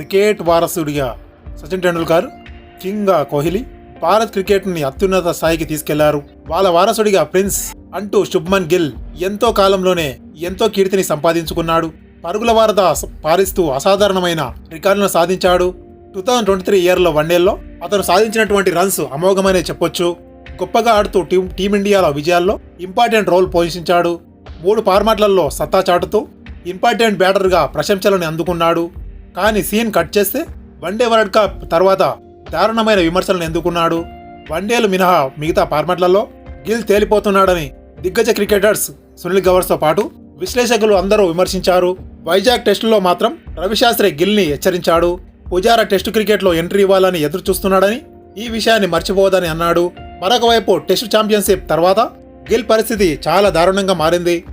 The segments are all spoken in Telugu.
క్రికెట్ వారసుడిగా సచిన్ టెండూల్కర్ కింగ్గా కోహ్లీ భారత్ క్రికెట్ని అత్యున్నత స్థాయికి తీసుకెళ్ళారు. వాళ్ళ వారసుడిగా ప్రిన్స్ అంటూ శుభ్మన్ గిల్ ఎంతో కాలంలోనే ఎంతో కీర్తిని సంపాదించుకున్నాడు. పరుగుల వారద పారిస్తూ అసాధారణమైన రికార్డులను సాధించాడు. టూ థౌజండ్ ట్వంటీ త్రీ ఇయర్లో వన్డేల్లో అతను సాధించినటువంటి రన్స్ అమోఘమనే చెప్పొచ్చు. గొప్పగా ఆడుతూ టీం టీమిండియాలో విజయాల్లో ఇంపార్టెంట్ రోల్ పోషించాడు. మూడు ఫార్మాట్లలో సత్తా చాటుతూ ఇంపార్టెంట్ బ్యాటర్గా ప్రశంసలను అందుకున్నాడు. కానీ సీన్ కట్ చేస్తే వన్డే వరల్డ్ కప్ తర్వాత దారుణమైన విమర్శలను ఎందుకున్నాడు? వన్డేలు మినహా మిగతా ఫార్మాట్లలో గిల్ తేలిపోతున్నాడని దిగ్గజ క్రికెటర్స్ సునీల్ గవర్స్తో పాటు విశ్లేషకులు అందరూ విమర్శించారు. వైజాగ్ టెస్టులో మాత్రం రవిశాస్త్రి గిల్ని హెచ్చరించాడు. పుజారా టెస్టు క్రికెట్లో ఎంట్రీ ఇవ్వాలని ఎదురు చూస్తున్నాడని ఈ విషయాన్ని మర్చిపోవద్దని అన్నాడు. మరొక వైపు టెస్టు ఛాంపియన్షిప్ తర్వాత గిల్ పరిస్థితి చాలా దారుణంగా మారింది.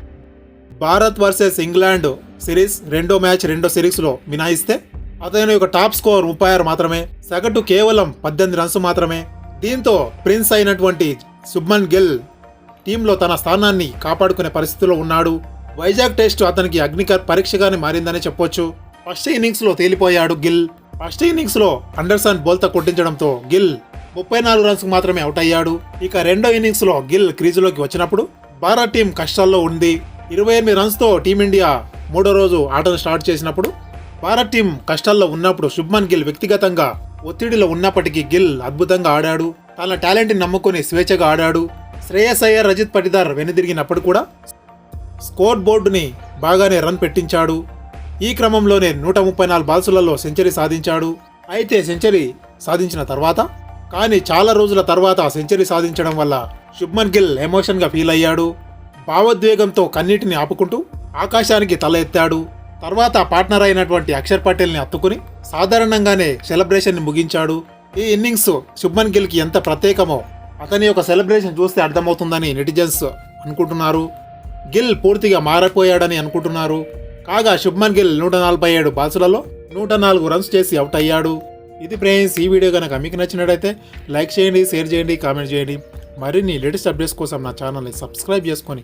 భారత్ వర్సెస్ ఇంగ్లాండ్ సిరీస్ రెండో మ్యాచ్ రెండో సిరీస్లో మినాయిస్తే అతని యొక్క టాప్ స్కోర్ ముప్పై ఆరు మాత్రమే. సగటు కేవలం పద్దెనిమిది రన్స్ మాత్రమే. దీంతో ప్రిన్స్ అయినటువంటి శుభ్మన్ గిల్ టీంలో తన స్థానాన్ని కాపాడుకునే పరిస్థితిలో ఉన్నాడు. వైజాగ్ టెస్ట్ అతనికి అగ్నికర్ పరీక్షగానే మారిందని చెప్పొచ్చు. ఫస్ట్ ఇన్నింగ్స్లో తేలిపోయాడు గిల్. ఫస్ట్ ఇన్నింగ్స్లో అండర్సన్ బోల్తా కొట్టించడంతో గిల్ ముప్పై నాలుగు రన్స్ మాత్రమే అవుట్ అయ్యాడు. ఇక రెండో ఇన్నింగ్స్లో గిల్ క్రీజులోకి వచ్చినప్పుడు భారత్ టీం కష్టాల్లో ఉంది. ఇరవై ఎనిమిది రన్స్తో టీమిండియా మూడో రోజు ఆటను స్టార్ట్ చేసినప్పుడు భారత్ టీం కష్టాల్లో ఉన్నప్పుడు శుభ్మన్ గిల్ వ్యక్తిగతంగా ఒత్తిడిలో ఉన్నప్పటికీ గిల్ అద్భుతంగా ఆడాడు. తన టాలెంట్ని నమ్ముకుని స్వేచ్ఛగా ఆడాడు. శ్రేయస్ అయ్యర్ రజిత్ పటిదార్ వెనుదిరిగినప్పుడు కూడా స్కోర్ బోర్డుని బాగానే రన్ పెట్టించాడు. ఈ క్రమంలోనే నూట ముప్పై నాలుగు బాల్సులలో సెంచరీ సాధించాడు. అయితే సెంచరీ సాధించిన తర్వాత కానీ చాలా రోజుల తర్వాత సెంచరీ సాధించడం వల్ల శుభ్మన్ గిల్ ఎమోషన్గా ఫీల్ అయ్యాడు. భావోద్వేగంతో కన్నీటిని ఆపుకుంటూ ఆకాశానికి తల ఎత్తాడు. తర్వాత పార్ట్నర్ అయినటువంటి అక్షర్ పటేల్ని అత్తుకుని సాధారణంగానే సెలబ్రేషన్ని ముగించాడు. ఈ ఇన్నింగ్స్ శుభ్మన్ గిల్కి ఎంత ప్రత్యేకమో అతని యొక్క సెలబ్రేషన్ చూస్తే అర్థమవుతుందని నెటిజన్స్ అనుకుంటున్నారు. గిల్ పూర్తిగా మారపోయాడని అనుకుంటున్నారు. కాగా శుభ్మన్ గిల్ నూట నలభై ఏడు బాల్సులలో నూట నాలుగు రన్స్ చేసి అవుట్ అయ్యాడు. ఇది ఫ్రెండ్స్ ఈ వీడియో కనుక మీకు నచ్చినట్టయితే లైక్ చేయండి షేర్ చేయండి కామెంట్ చేయండి. మరిన్ని లేటెస్ట్ అప్డేట్స్ కోసం నా ఛానల్ని సబ్స్క్రైబ్ చేసుకొని